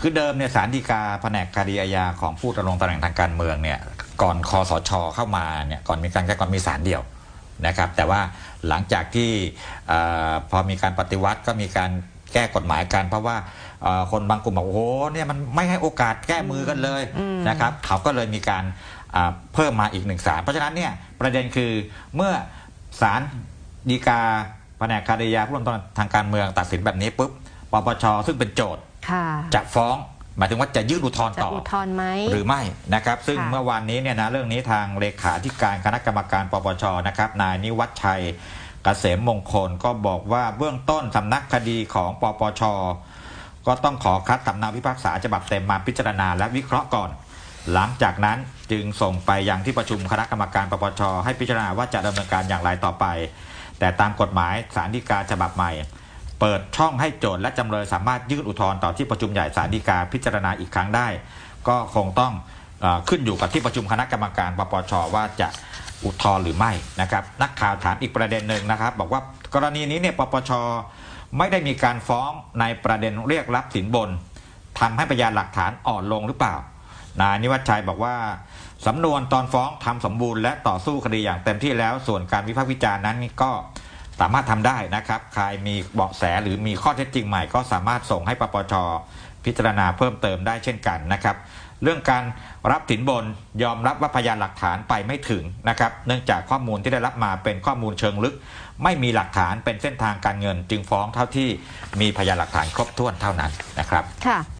คือเดิมเนี่ยสารดีกาแผนกคดีอาญาของผู้ดำรงตำแหน่งทางการเมืองเนี่ยก่อนคอสชเข้ามาเนี่ยก่อนมีการแก้ก่อนมีสารเดียวนะครับแต่ว่าหลังจากที่อพอมีการปฏิวัติก็มีการแก้กฎหมายกันเพราะว่าคนบางกลุ่มบอกโอ้โหเนี่ยมันไม่ให้โอกาสแก้มือกันเลยนะครับเขาก็เลยมีการเพิ่มมาอีกหนึ่งสารเพราะฉะนั้นเนี่ยประเด็นคือเมื่อศาลฎีกาแผนกคดีอาญาผู้ดำรงตำแหน่งทางการเมืองตัดสินแบบนี้ปุ๊บปปชซึ่งเป็นโจทย์ ค่ะ จะฟ้อง หมายถึงว่าจะยื่นอุทธรณ์จะต่อ อุทธรณ์ไหม หรือไม่นะครับ ซึ่งค่ะ เมื่อวานนี้เนี่ยนะเรื่องนี้ทางเลขาธิการคณะกรรมการปปชนะครับนายนิวัฒชัยเกษมมงคลก็บอกว่าเบื้องต้นสำนักคดีของปปชก็ต้องขอคัดสำเนาพิพากษาฉบับเต็มมาพิจารณาและวิเคราะห์ก่อน หลังจากนั้นจึงส่งไปยังที่ประชุมคณะกรรมการปปชให้พิจารณาว่าจะดำเนินการอย่างไรต่อไป แต่ตามกฎหมายสารดีกาฉบับใหม่ เปิดช่องให้โจทย์และจำเลยสามารถยื่นอุทธรณ์ต่อที่ประชุมใหญ่สารดีกาพิจารณาอีกครั้งได้ ก็คงต้องอขึ้นอยู่กับที่ประชุมคณะกรรมการปปชว่าจะอุทธรณ์หรือไม่นะครับ นักข่าวถามอีกประเด็นหนึ่งนะครับ บอกว่ากรณีนี้เนี่ยปปชไม่ได้มีการฟ้องในประเด็นเรียกรับสินบนทำให้พยานหลักฐานอ่อนลงหรือเปล่านายนิวัฒชัยบอกว่าสำนวนตอนฟ้องทำสมบูรณ์และต่อสู้คดีอย่างเต็มที่แล้ว ส่วนการวิพากษ์วิจารณ์นั้นก็ สามารถทำได้นะครับใครมีเบาะแสหรือมีข้อเท็จจริงใหม่ก็สามารถส่งให้ปปชพิจารณาเพิ่มเติมได้เช่นกันนะครับ เรื่องการรับสินบนยอมรับว่าพยานหลักฐานไปไม่ถึงนะครับ เนื่องจากข้อมูลที่ได้รับมาเป็นข้อมูลเชิงลึก ไม่มีหลักฐานเป็นเส้นทางการเงิน จึงฟ้องเท่าที่มีพยานหลักฐานครบถ้วนเท่านั้นนะครับค่ะ